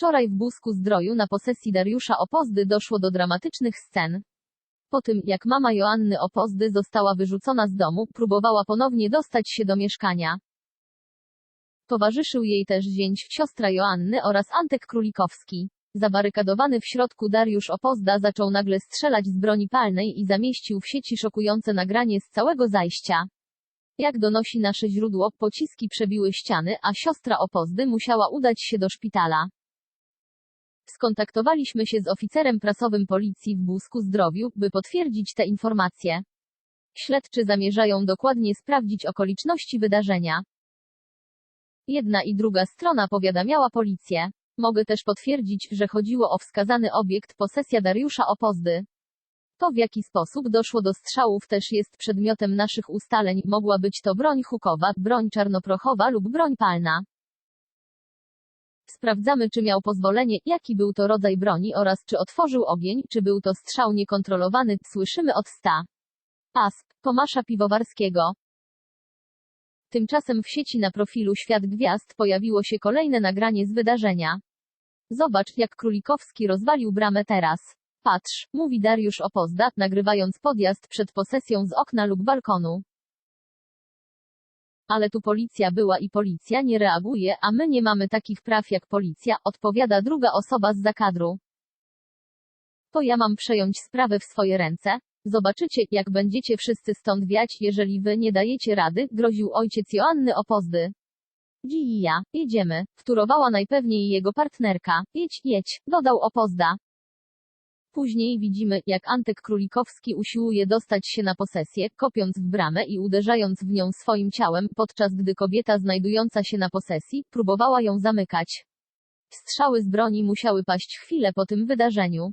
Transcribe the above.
Wczoraj w Busku Zdroju na posesji Dariusza Opozdy doszło do dramatycznych scen. Po tym, jak mama Joanny Opozdy została wyrzucona z domu, próbowała ponownie dostać się do mieszkania. Towarzyszył jej też zięć siostra Joanny oraz Antek Królikowski. Zabarykadowany w środku Dariusz Opozda zaczął nagle strzelać z broni palnej i zamieścił w sieci szokujące nagranie z całego zajścia. Jak donosi nasze źródło, pociski przebiły ściany, a siostra Opozdy musiała udać się do szpitala. Skontaktowaliśmy się z oficerem prasowym policji w Busku Zdrowiu, by potwierdzić te informacje. Śledczy zamierzają dokładnie sprawdzić okoliczności wydarzenia. Jedna i druga strona powiadamiała policję. Mogę też potwierdzić, że chodziło o wskazany obiekt posesja Dariusza Opozdy. To w jaki sposób doszło do strzałów też jest przedmiotem naszych ustaleń, mogła być to broń hukowa, broń czarnoprochowa lub broń palna. Sprawdzamy czy miał pozwolenie, jaki był to rodzaj broni oraz czy otworzył ogień, czy był to strzał niekontrolowany, słyszymy od sta. ASP, Tomasza Piwowarskiego. Tymczasem w sieci na profilu Świat Gwiazd pojawiło się kolejne nagranie z wydarzenia. Zobacz, jak Królikowski rozwalił bramę teraz. Patrz, mówi Dariusz Opozda, nagrywając podjazd przed posesją z okna lub balkonu. Ale tu policja była i policja nie reaguje, a my nie mamy takich praw jak policja, odpowiada druga osoba z zakadru. To ja mam przejąć sprawę w swoje ręce? Zobaczycie, jak będziecie wszyscy stąd wiać, jeżeli wy nie dajecie rady, groził ojciec Joanny Opozdy. Dzi ja, jedziemy, wtórowała najpewniej jego partnerka. Jedź, jedź, dodał Opozda. Później widzimy, jak Antek Królikowski usiłuje dostać się na posesję, kopiąc w bramę i uderzając w nią swoim ciałem, podczas gdy kobieta znajdująca się na posesji, próbowała ją zamykać. Strzały z broni musiały paść chwilę po tym wydarzeniu.